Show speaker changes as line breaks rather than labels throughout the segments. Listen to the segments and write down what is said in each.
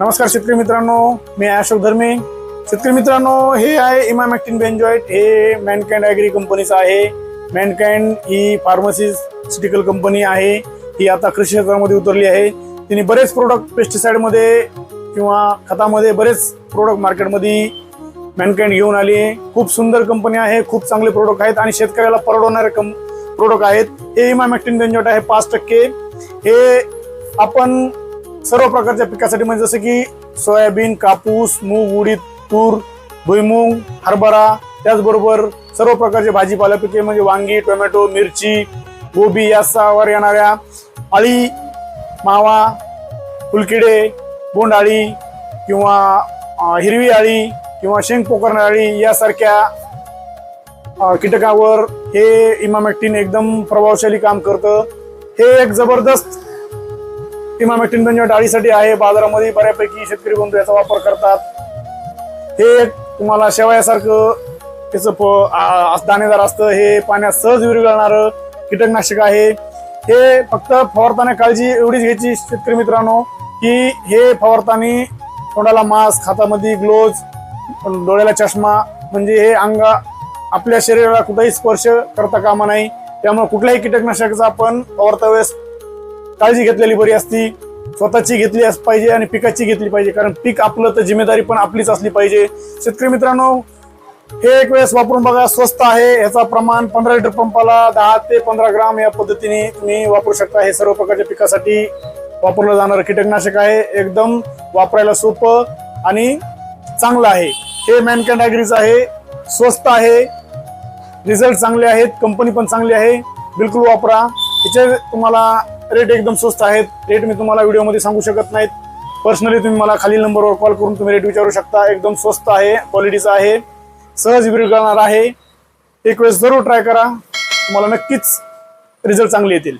नमस्कार शेतकरी मित्रांनो मी अशोक धर्मे. शेतकरी मित्रांनो हे आहे इमा मॅक्टिन बेंजॉईट हे मॅनकँड ॲग्री कंपनीचं आहे. मॅनकँड ही फार्मसिस्टिकल कंपनी आहे. ही आता कृषी क्षेत्रामध्ये उतरली आहे. तिने बरेच प्रोडक्ट पेस्टिसाईडमध्ये किंवा खतामध्ये बरेच प्रोडक्ट मार्केटमध्ये मॅनकँड घेऊन आली आहे. खूप सुंदर कंपनी आहे. खूप चांगले प्रोडक्ट आहेत आणि शेतकऱ्याला परवडणारे कम प्रोडक्ट आहेत. हे इमा मॅक्टिन बेंजॉईट आहे पाच टक्के. हे आपण सर्व प्रकारच्या पिकासाठी म्हणजे जसं की सोयाबीन कापूस मूग उडीद तूर भुईमुंग हरभरा त्याचबरोबर सर्व प्रकारचे भाजीपाला पिके म्हणजे वांगी टोमॅटो मिरची गोबी यासावर येणाऱ्या अळी मावा फुलकिडे बोंडाळी किंवा हिरवी आळी किंवा शेंग पोकरणाळी यासारख्या कीटकावर हे इमामॅक्टिन एकदम प्रभावशाली काम करतं. हे एक जबरदस्त किंवा बेंजॉइट डाळीसाठी आहे. बाजारामध्ये बऱ्यापैकी शेतकरी बंधू याचा वापर करतात. हे तुम्हाला शेवयासारखं त्याचं प- दाणेदार असतं. हे पाण्यात सहज विरघळणारं कीटकनाशक आहे. हे फक्त फवारताना काळजी एवढीच घ्यायची शेतकरी मित्रांनो की हे फवारताना तोंडाला मास्क हातामध्ये ग्लोव्ज डोळ्याला चष्मा म्हणजे हे अंग आपल्या शरीराला कुठेही स्पर्श करता कामा नाही. त्यामुळे कुठल्याही कीटकनाशकाचा आपण फवारता वेळेस काळजी घेतलेली बरी असती स्वतःची घेतली अस- पाहिजे आणि पिकाची घेतली पाहिजे. कारण पीक आपलं तर जिम्मेदारी पण आपलीच असली पाहिजे. शेतकरी मित्रांनो हे एक वेळेस वापरून बघा स्वस्त आहे. याचा प्रमाण पंधरा लिटर पंपाला दहा ते पंधरा ग्राम या पद्धतीने तुम्ही वापरू शकता. हे सर्व प्रकारच्या पिकासाठी वापरलं जाणारं कीटकनाशक आहे. एकदम वापरायला सोपं आणि चांगलं आहे. हे मॅनकॅन डायग्रीज आहे. स्वस्त आहे. रिझल्ट चांगले आहेत. कंपनी पण चांगली आहे. बिलकुल वापरा. याचे तुम्हाला रेट एकदम स्वस्त आहेत. रेट मी तुम्हाला व्हिडिओमध्ये सांगू शकत नाहीत. पर्सनली तुम्ही मला खालील नंबरवर कॉल करून तुम्ही रेट विचारू शकता. एकदम स्वस्त आहे क्वालिटीचं आहे. सहज विरघळणार आहे. एक वेळेस जरूर ट्राय करा. तुम्हाला नक्कीच रिझल्ट चांगले येतील.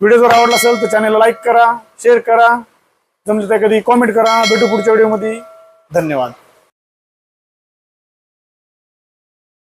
व्हिडिओ जर आवडला असेल तर चॅनलला लाईक करा शेअर करा. जमलं तर कधी कॉमेंट करा. भेटू पुढच्या व्हिडिओमध्ये धन्यवाद.